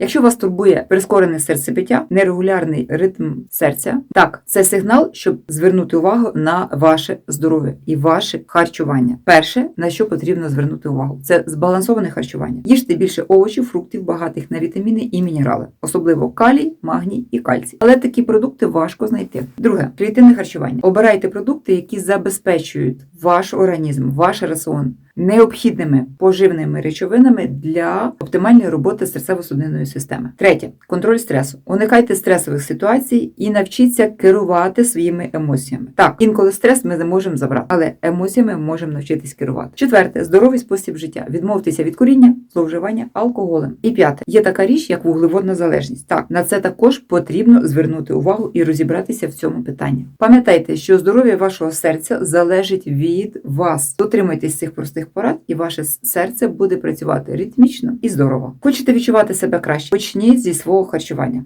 Якщо вас турбує прискорене серцебиття, нерегулярний ритм серця, так, це сигнал, щоб звернути увагу на ваше здоров'я і ваше харчування. Перше, на що потрібно звернути увагу, це збалансоване харчування. Їжте більше овочів, фруктів, багатих на вітаміни і мінерали, особливо калій, магній і кальцій. Але такі продукти важко знайти. Друге, клітинне харчування. Обирайте продукти, які забезпечують ваш організм, ваш раціон необхідними поживними речовинами для оптимальної роботи серцево-судинної системи. Третє контроль стресу. Уникайте стресових ситуацій і навчіться керувати своїми емоціями. Так, інколи стрес ми не можемо забрати, але емоціями можемо навчитись керувати. Четверте здоровий спосіб життя. Відмовтеся від куріння, зловживання алкоголем. І п'яте є така річ, як вуглеводна залежність. Так, на це також потрібно звернути увагу і розібратися в цьому питанні. Пам'ятайте, що здоров'я вашого серця залежить від вас. Дотримуйтесь цих простих порад, і ваше серце буде працювати ритмічно і здорово. Хочете відчувати себе краще? Почніть зі свого харчування.